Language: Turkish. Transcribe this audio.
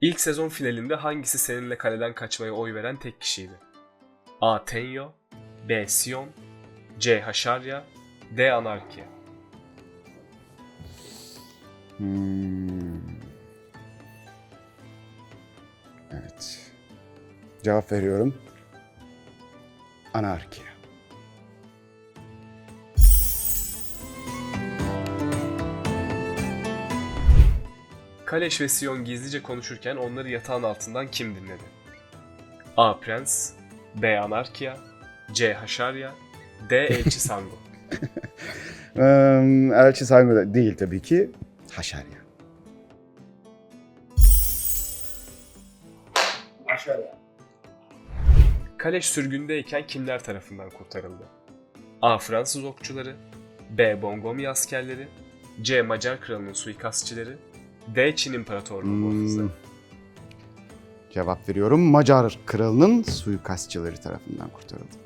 İlk sezon finalinde hangisi seninle kaleden kaçmaya oy veren tek kişiydi? A. Tenyo B. Sion C. Haşarya D. Anarkia Hmm. Evet. Cevap veriyorum. Anarkiya. Kaleş ve Sion gizlice konuşurken onları yatağın altından kim dinledi? A. Prens B. Anarkia C. Haşarya D. Elçi Sango Elçi Sango da değil tabii ki. Haşarya. Kaleş sürgündeyken kimler tarafından kurtarıldı? A. Fransız okçuları B. Bongomi askerleri C. Macar kralının suikastçileri D. Çin İmparatorluğu Hmm. muhafızları Cevap veriyorum. Macar kralının suikastçıları tarafından kurtarıldı.